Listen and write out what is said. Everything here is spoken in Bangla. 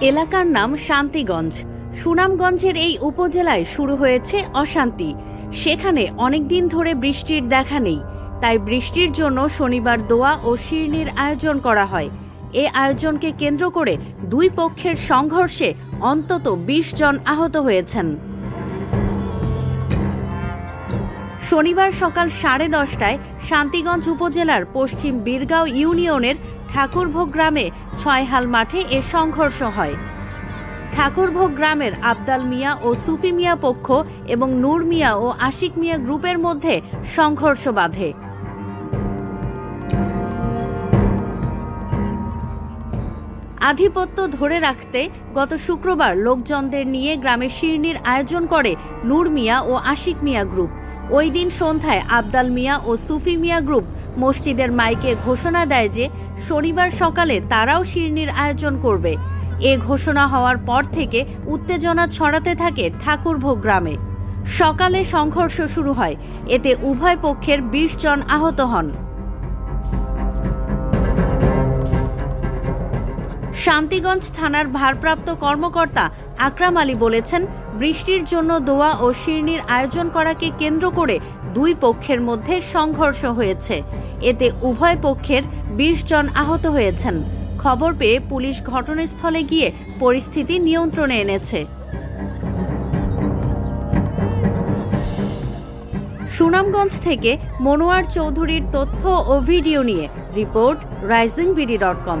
এলাকার নাম শান্তিগঞ্জ। সুনামগঞ্জের এই উপজেলায় শুরু হয়েছে অশান্তি। সেখানে অনেকদিন ধরে বৃষ্টির দেখা নেই। তাই বৃষ্টির জন্য শনিবার দোয়া ও শিরনির আয়োজন করা হয়। এ আয়োজনকে কেন্দ্র করে দুই পক্ষের সংঘর্ষে অন্তত ২০ জন আহত হয়েছেন। শনিবার সকাল সাড়ে দশটায় শান্তিগঞ্জ উপজেলার পশ্চিম বীরগাঁও ইউনিয়নের ঠাকুরভোগ গ্রামে ছয়হাল মাঠে এ সংঘর্ষ হয়। ঠাকুরভোগ গ্রামের আবদাল মিয়া ও সুফি মিয়া পক্ষ এবং নূর মিয়া ও আশিক মিয়া গ্রুপের মধ্যে সংঘর্ষ বাধে। আধিপত্য ধরে রাখতে গত শুক্রবার লোকজনদের নিয়ে গ্রামে শিরনির আয়োজন করে নূর মিয়া ও আশিক মিয়া গ্রুপ। ওই দিন সন্ধ্যায় আবদাল মিয়া ও সুফি মিয়া গ্রুপ মসজিদের মাইকে ঘোষণা দেয় যে শনিবার সকালে তারাও শিরনির আয়োজন করবে। এ ঘোষণা হওয়ার পর থেকে উত্তেজনা ছড়াতে থাকে ঠাকুরভোগ গ্রামে। সকালে সংঘর্ষ শুরু হয়। এতে উভয় পক্ষের বিশ জন আহত হন। শান্তিগঞ্জ থানার ভারপ্রাপ্ত কর্মকর্তা আকরাম আলী বলেছেন, বৃষ্টির জন্য দোয়া ও শিরনির আয়োজন করাকে কেন্দ্র করে দুই পক্ষের মধ্যে সংঘর্ষ হয়েছে। এতে উভয় পক্ষের বিশ জন আহত হয়েছেন। খবর পেয়ে পুলিশ ঘটনাস্থলে গিয়ে পরিস্থিতি নিয়ন্ত্রণে এনেছে। সুনামগঞ্জ থেকে মনোয়ার চৌধুরীর তথ্য ও ভিডিও নিয়ে report Rising BD dot com.